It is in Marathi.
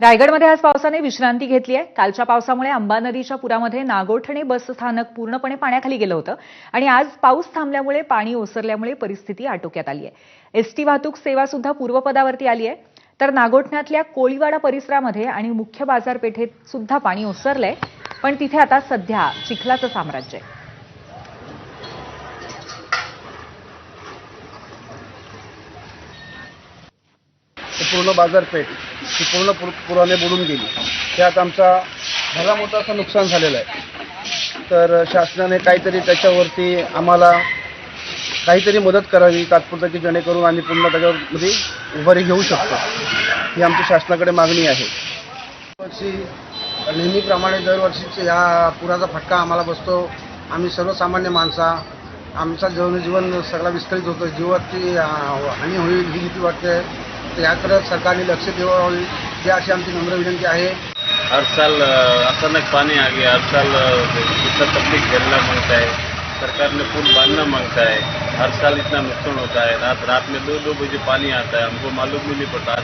रायगडमध्ये आज पावसाने विश्रांती घेतली आहे. कालच्या पावसामुळे अंबा नदीच्या पुरामध्ये नागोठणे बस स्थानक पूर्णपणे पाण्याखाली गेलं होतं आणि आज पाऊस थांबल्यामुळे पाणी ओसरल्यामुळे परिस्थिती आटोक्यात आली आहे. एसटी वाहतूक सेवा सुद्धा पूर्वपदावरती आली आहे. तर नागोठण्यातल्या कोळीवाडा परिसरामध्ये आणि मुख्य बाजारपेठेत सुद्धा पाणी ओसरलंय. पण तिथे आता सध्या चिखलाचं साम्राज्य आहे. पूर्ण बाजारपेठ ही पूर्ण पुर पुराने बुडून गेली. त्यात आमचा भला मोठा असं नुकसान झालेलं आहे. तर शासनाने काहीतरी त्याच्यावरती आम्हाला काहीतरी मदत करावी तात्पुरतं की जेणेकरून आम्ही पुन्हा त्याच्यामध्ये उभारी घेऊ शकतो. ही आमची शासनाकडे मागणी आहे. वर्षी नेहमीप्रमाणे दरवर्षीच या पुराचा फटका आम्हाला बसतो. आम्ही सर्वसामान्य माणसा आमचा जनजीवन सगळा विस्कळीत होतो. जीवाची हानी होईल ही भीती वाटते. तर याकडे सरकारने लक्ष द्यावं ही अशी आमची नम्र विनंती आहे. हर साल अचानक पाणी आ गया हर साल इतना तकलीफ झेलना मांगता है सरकार ने पुल बांधना मांगता है हर साल इतना नुकसान होता है रात रात में दो दो बजे पानी आता है हमको मालूम भी नहीं पड़ता.